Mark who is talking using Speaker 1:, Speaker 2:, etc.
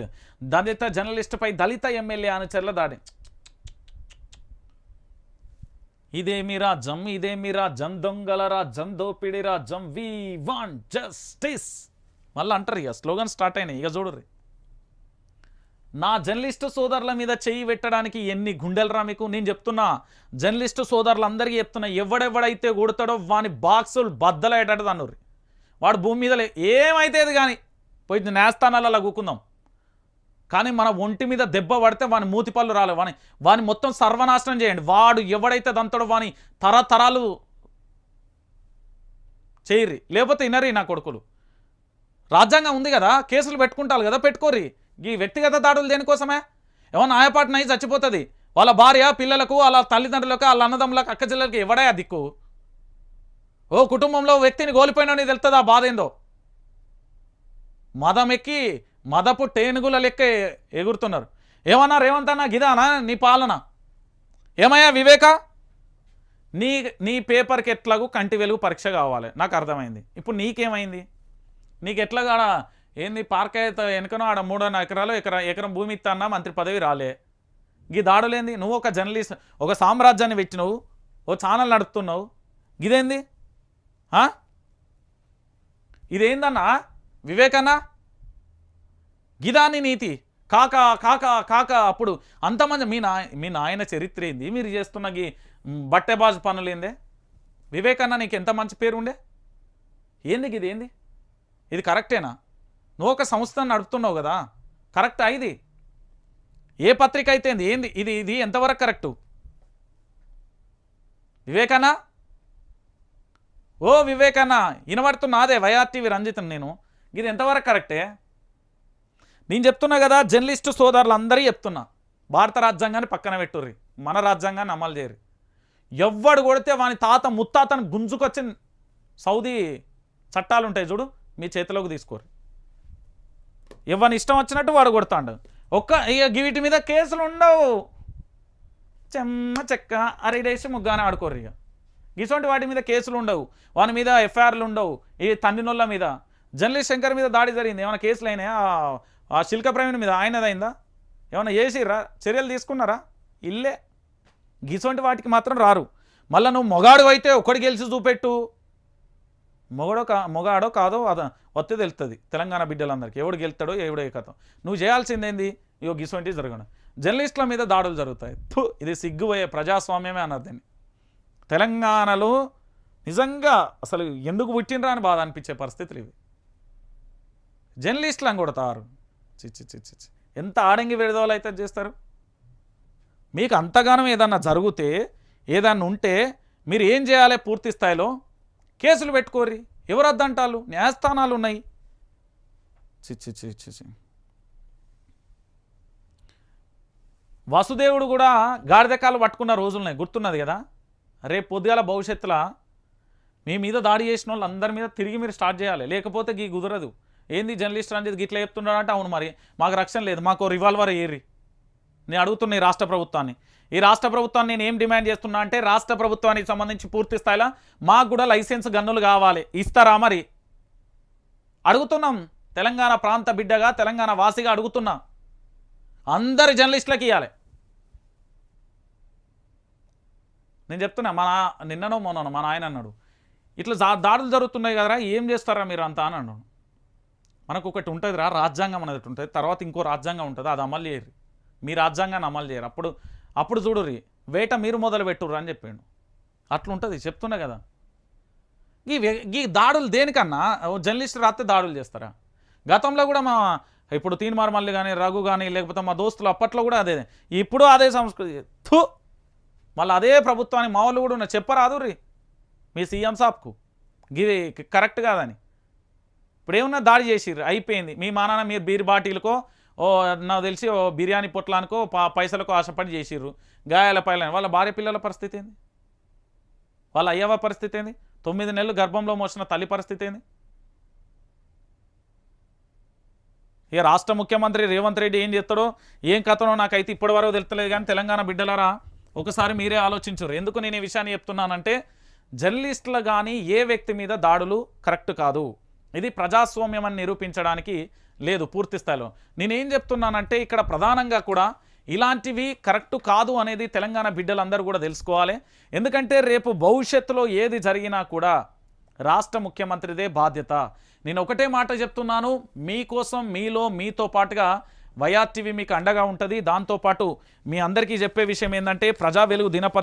Speaker 1: Journalist. దళిత జర్నలిస్టుపై దళిత MLA అనుచరుల దాడి. ఇదేమి రాజ్యం ఇదేమి రాజ్యం దొంగల రాజ్యం దోపిడి రాజ్యం వి వాంట్ జస్టిస్. మళ్ళీ అంటారు ఇక స్లోగన్ స్టార్ట్ అయినాయి ఇక చూడరు నా జర్నలిస్టు సోదరుల మీద చెయ్యి పెట్టడానికి ఎన్ని గుండెలరా మీకు? నేను చెప్తున్నా జర్నలిస్టు సోదరులందరికీ చెప్తున్నా ఎవడెవడైతే కొడతాడో వాని బాక్సులు బద్దలయ్యేటట్టు అన్నారు వాడు భూమి మీద లే- ఏమైతేది కానీ పోయి నేస్తానాలలో కూకుందాం. కానీ మన ఒంటి మీద దెబ్బ పడితే వాని మూతిపళ్ళు రాలే వాని వాని మొత్తం సర్వనాశనం చేయండి. వాడు ఎవడైతే దంతాడో వాని తరతరాలు చేయరి. లేకపోతే ఇనరి నా కొడుకులు. రాజ్యాంగం ఉంది కదా కేసులు పెట్టుకుంటారు కదా పెట్టుకోరి ఈ వ్యక్తిగత దాడులు దేనికోసమే? ఏమన్నా ఆయపాటు నై చచ్చిపోతుంది. వాళ్ళ భార్య పిల్లలకు వాళ్ళ తల్లిదండ్రులకు వాళ్ళ అన్నదమ్ములకు అక్క చెల్లెలకు ఎవడే దిక్కు? ఓ కుటుంబంలో వ్యక్తిని కోల్పోయినా నీకు తెలుస్తుంది ఆ బాధ ఏందో? మదం ఎక్కి మదపు టేనుగుల లెక్క ఎగురుతున్నారు. ఏమన్నా రేవంత్ అన్న గిదానా నీ పాలన? ఏమయ్యా వివేక? నీ నీ పేపర్కి ఎట్లాగూ కంటి వెలుగు పరీక్ష కావాలి. నాకు అర్థమైంది. ఇప్పుడు నీకేమైంది? నీకు ఎట్లా కాడ ఏంది పార్క్ అయితే వెనుకనో ఆడ మూడో ఎకరాలు ఎకరా ఎకరం భూమి ఇస్తానా మంత్రి పదవి రాలే. గీ దాడులేంది? నువ్వు ఒక జర్నలిస్ట్ ఒక సామ్రాజ్యాన్ని పెట్టినవు ఓ ఛానల్ నడుపుతున్నావు. గిదేంది? ఇదేందన్నా? వివేకన్నా? గిదాని నీతి. కాక కాక కాక అప్పుడు అంతమంది మీ నా మీ నాయన చరిత్ర ఏంది? మీరు చేస్తున్న గీ బట్టెబాజు పనులు ఏందే? వివేకన్న నీకు ఎంత మంచి పేరు ఉండే? ఏంది ఇది ఏంది? ఇది కరెక్టేనా? నువ్వు ఒక సంస్థను నడుపుతున్నావు కదా? కరెక్టా ఇది? ఏ పత్రిక అయితే ఏంది? ఇది ఇది ఎంతవరకు కరెక్టు? వివేకన్నా? ఓ వివేకన్న వినబడుతున్నా అదే వైఆర్టీవీ రంజితం నేను. ఇది ఎంతవరకు కరెక్టే? నేను చెప్తున్నా కదా జర్నలిస్టు సోదరులు అందరూ చెప్తున్నా. భారత రాజ్యాంగాన్ని పక్కన పెట్టుర్రి. మన రాజ్యాంగాన్ని అమలు చేయరు ఎవ్వడు కొడితే వాని తాత ముత్తాతను గుంజుకొచ్చి సౌదీ చట్టాలు ఉంటాయి చూడు మీ చేతిలోకి తీసుకోరు ఎవరిని ఇష్టం వచ్చినట్టు వాడు కొడతాడు. ఒక్క ఇక వీటి మీద కేసులు ఉండవు చెమ్మ చెక్క అరిడేసి ముగ్గానే ఆడుకోరు ఇక ఇటువంటి వాటి మీద కేసులు ఉండవు వాని మీద ఎఫ్ఐఆర్లు ఉండవు ఈ తండ్రినోళ్ళ మీద. జర్నలిస్ట్ శంకర్ మీద దాడి జరిగింది. ఏమైనా కేసులు అయినాయా ఆ- శిల్క ప్రవీణ్ మీద ఆయనదైందా? ఏమైనా చేసిర్రా చర్యలు తీసుకున్నారా? ఇల్లే. గీసొంటి వాటికి మాత్రం రారు. మళ్ళీ నువ్వు మొగాడు అయితే ఒకటి గెలిచి చూపెట్టు. మొగడో కా మొగాడో కాదో అద వస్తే తెలుస్తుంది తెలంగాణ బిడ్డలందరికీ. ఎవడు గెలుతాడో ఎవడో ఏ నువ్వు చేయాల్సిందేంది? ఇగో గిసొంటి జరగడం. జర్నలిస్టుల మీద దాడులు జరుగుతాయి. థు, ఇది సిగ్గుపోయే ప్రజాస్వామ్యమే అన్నది దీన్ని. తెలంగాణలో నిజంగా అసలు ఎందుకు పుట్టినరా అని బాధ అనిపించే పరిస్థితులు ఇవి. జర్నలిస్టులను కొడతారు చిచ్చి చిచ్చి చి ఎంత ఆడంగి విడదవలు అయితే చేస్తారు? మీకు అంతగానం ఏదన్నా జరిగితే ఏదన్నా ఉంటే మీరు ఏం చేయాలి పూర్తి స్థాయిలో? కేసులు పెట్టుకోర్రి. ఎవరు అద్దంటాలు న్యాయస్థానాలు ఉన్నాయి. చిచ్చి చిచ్చి వసుదేవుడు కూడా గాడిదకాలు పట్టుకున్న రోజులున్నాయి. గుర్తున్నది కదా? రేపు పొద్దుగాల భవిష్యత్తులో మీ మీద దాడి చేసిన వాళ్ళు అందరి మీద తిరిగి మీరు స్టార్ట్ చేయాలి. లేకపోతే గీ కుదరదు. ఏంది జర్నలిస్ట్ రంజిత్ గిట్లా చెప్తున్నాడు అంటే అవును మరి. మాకు రక్షణ లేదు. మాకు రివాల్వర్ ఏరి. నేను అడుగుతున్నా ఈ రాష్ట్ర ప్రభుత్వాన్ని. ఈ రాష్ట్ర ప్రభుత్వాన్ని నేను ఏం డిమాండ్ చేస్తున్నా అంటే రాష్ట్ర ప్రభుత్వానికి సంబంధించి పూర్తి స్థాయిలో మాకు కూడా లైసెన్స్ గన్నులు కావాలి. ఇస్తారా మరి? అడుగుతున్నాం. తెలంగాణ ప్రాంత బిడ్డగా తెలంగాణ వాసిగా అడుగుతున్నా. అందరి జర్నలిస్టులకు ఇవ్వాలి నేను చెప్తున్నా మా నిన్ననో మొన్ననో మా నాయన అన్నాడు. ఇట్లా దా- దాడులు జరుగుతున్నాయి కదరా ఏం చేస్తారా మీరు అంతా అని అన్నాడు. మనకు ఒకటి ఉంటుందిరా రాజ్యాంగం అనేది ఉంటుంది. తర్వాత ఇంకో రాజ్యాంగం ఉంటుంది అది అమలు చేయరు. మీ రాజ్యాంగాన్ని అమలు చేయరు. అప్పుడు అప్పుడు చూడుర్రి వేట మీరు మొదలు పెట్టుర్రు అని చెప్పిండు. అట్లుంటుంది చెప్తున్నా కదా. ఈ ఈ దాడులు దేనికన్నా ఓ జర్నలిస్ట్ రాస్తే దాడులు చేస్తారా? గతంలో కూడా మా ఇప్పుడు తీన్మార్ మల్లి కానీ రఘు కానీ లేకపోతే మా దోస్తులు అప్పట్లో కూడా అదే ఇప్పుడు అదే సంస్కృతి. థూ! మళ్ళీ అదే ప్రభుత్వానికి మా వాళ్ళు కూడా ఉన్నారు. చెప్పరాదు రీ మీ సీఎం సాబ్కు. ఇది కరెక్ట్ కాదని. ఇప్పుడు ఏమన్నా దాడి చేసిర్రు? అయిపోయింది. మీ మా నాన్న మీరు బీర్ బాటిల్కో ఓ నాకు తెలిసి ఓ బిర్యానీ పొట్లానికో పా పైసలకో ఆశపడి చేసిర్రు. గాయాల పైలని. వాళ్ళ భార్య పిల్లల పరిస్థితి ఏంది? వాళ్ళ అయ్యవ పరిస్థితి ఏంది? తొమ్మిది నెలలు గర్భంలో మోసిన తల్లి పరిస్థితి ఏంది? ఇక రాష్ట్ర ముఖ్యమంత్రి రేవంత్ రెడ్డి ఏం చేస్తాడో ఏం కథనో నాకైతే ఇప్పటివరకు తెలుస్తలేదు కానీ తెలంగాణ బిడ్డలారా ఒకసారి మీరే ఆలోచించరు ఎందుకు నేను ఈ విషయాన్ని చెప్తున్నానంటే జర్నలిస్టులు కానీ ఏ వ్యక్తి మీద దాడులు కరెక్ట్ కాదు. ఇది ప్రజాస్వామ్యం అని నిరూపించడానికి లేదు పూర్తి స్థాయిలో. నేనేం చెప్తున్నానంటే ఇక్కడ ప్రధానంగా కూడా ఇలాంటివి కరెక్ట్ కాదు అనేది తెలంగాణ బిడ్డలందరూ కూడా తెలుసుకోవాలి. ఎందుకంటే రేపు భవిష్యత్తులో ఏది జరిగినా కూడా రాష్ట్ర ముఖ్యమంత్రిదే బాధ్యత. నేను ఒకటే మాట చెప్తున్నాను మీకోసం మీలో మీతో పాటుగా వైఆర్టీవీ మీకు అండగా ఉంటుంది. దాంతోపాటు మీ అందరికీ చెప్పే విషయం ఏంటంటే ప్రజా వెలుగు దినపత్రి